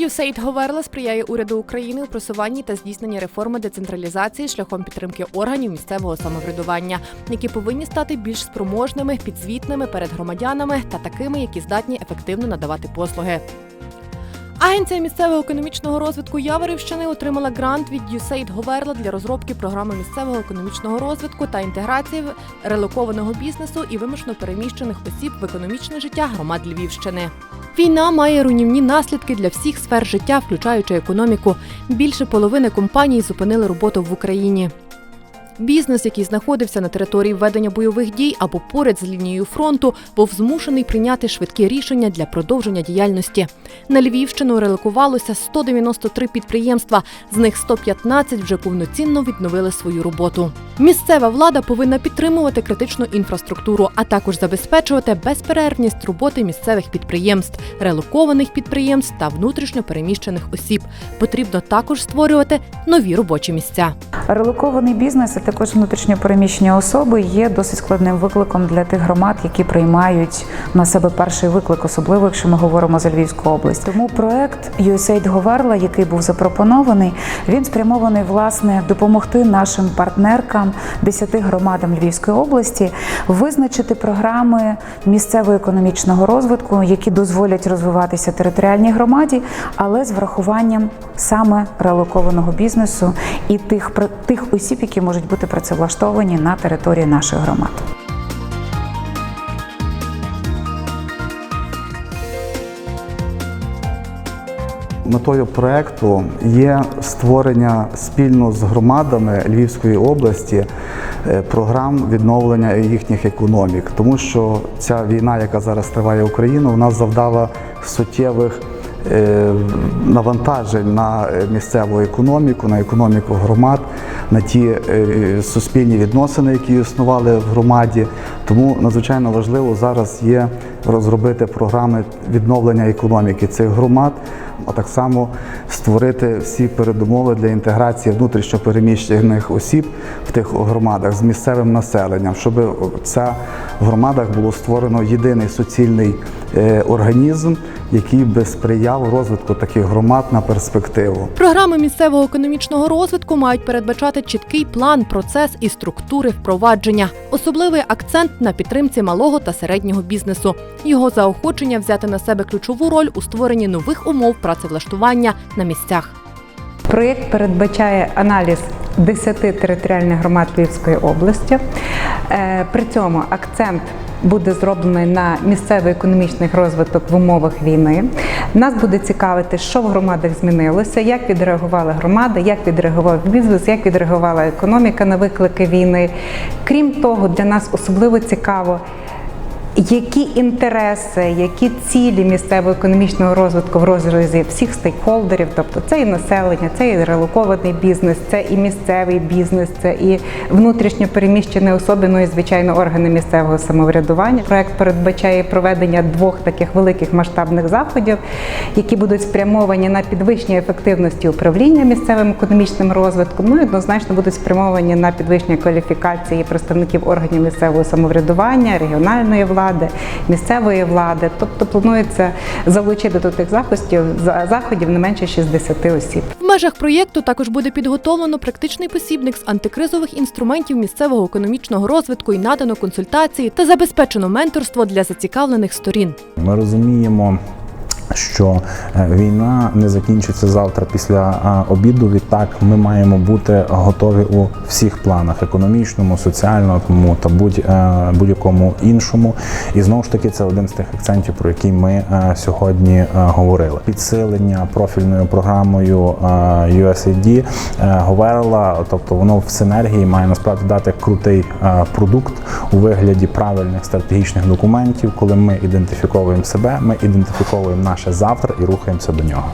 USAID Говерла сприяє уряду України у просуванні та здійсненні реформи децентралізації шляхом підтримки органів місцевого самоврядування, які повинні стати більш спроможними, підзвітними перед громадянами та такими, які здатні ефективно надавати послуги. Агенція місцевого економічного розвитку Яворівщини отримала грант від USAID Говерла для розробки програми місцевого економічного розвитку та інтеграції релокованого бізнесу і вимушено переміщених осіб в економічне життя громад Львівщини. Війна має руйнівні наслідки для всіх сфер життя, включаючи економіку. Більше половини компаній зупинили роботу в Україні. Бізнес, який знаходився на території ведення бойових дій або поряд з лінією фронту, був змушений прийняти швидкі рішення для продовження діяльності. На Львівщину релокувалося 193 підприємства, з них 115 вже повноцінно відновили свою роботу. Місцева влада повинна підтримувати критичну інфраструктуру, а також забезпечувати безперервність роботи місцевих підприємств, релокованих підприємств та внутрішньо переміщених осіб. Потрібно також створювати нові робочі місця. Релокований бізнес, а також внутрішньопереміщені особи є досить складним викликом для тих громад, які приймають на себе перший виклик, особливо якщо ми говоримо за Львівську область. Тому проект USAID Говерла, який був запропонований, він спрямований власне допомогти нашим партнеркам, 10 громадам Львівської області, визначити програми місцевого економічного розвитку, які дозволять розвиватися територіальній громаді, але з врахуванням саме релокованого бізнесу і тих тих осіб, які можуть бути працевлаштовані на території наших громад. Метою проекту є створення спільно з громадами Львівської області е, програм відновлення їхніх економік, тому що ця війна, яка зараз триває Україну, вона завдала суттєвих навантажень на е, місцеву економіку, на економіку громад, на ті е, суспільні відносини, які існували в громаді. Тому надзвичайно важливо зараз є розробити програми відновлення економіки цих громад, а так само створити всі передумови для інтеграції внутрішньо переміщених осіб в тих громадах з місцевим населенням, щоб це в громадах було створено єдиний суцільний е, організм, який би сприяв розвитку таких громад на перспективу. Програми місцевого економічного розвитку мають передбачати чіткий план, процес і структури впровадження. Особливий акцент на підтримці малого та середнього бізнесу. Його заохочення взяти на себе ключову роль у створенні нових умов працевлаштування на місцях. Проєкт передбачає аналіз 10 територіальних громад Львівської області. Е, При цьому акцент буде зроблений на місцевий економічний розвиток в умовах війни. Нас буде цікавити, що в громадах змінилося, як відреагували громади, як відреагував бізнес, як відреагувала економіка на виклики війни. Крім того, для нас особливо цікаво. Які інтереси, які цілі місцевого економічного розвитку в розрізі всіх стейкхолдерів, тобто це і населення, це і релокований бізнес, це і місцевий бізнес, це і внутрішньо переміщені особи, ну і звичайно органи місцевого самоврядування. Проект передбачає проведення двох таких великих масштабних заходів, які будуть спрямовані на підвищення ефективності управління місцевим економічним розвитком. Ну і однозначно будуть спрямовані на підвищення кваліфікації представників органів місцевого самоврядування, регіональної влади, місцевої влади. Тобто планується залучити до тих заходів заходів не менше 60 осіб. В межах проєкту також буде підготовлено практичний посібник з антикризових інструментів місцевого економічного розвитку і надано консультації та забезпечено менторство для зацікавлених сторін. Ми розуміємо. Що е, війна не закінчиться завтра після е, обіду. Відтак ми маємо бути готові у всіх планах: економічному, соціальному та будь, е, іншому. І знову ж таки, це один з тих акцентів, про які ми сьогодні говорили. Підсилення профільною програмою USAID говорила, тобто воно в синергії має насправді дати крутий продукт у вигляді правильних стратегічних документів, коли ми ідентифіковуємо себе, ми ідентифіковуємо наше завтра і рухаємося до нього.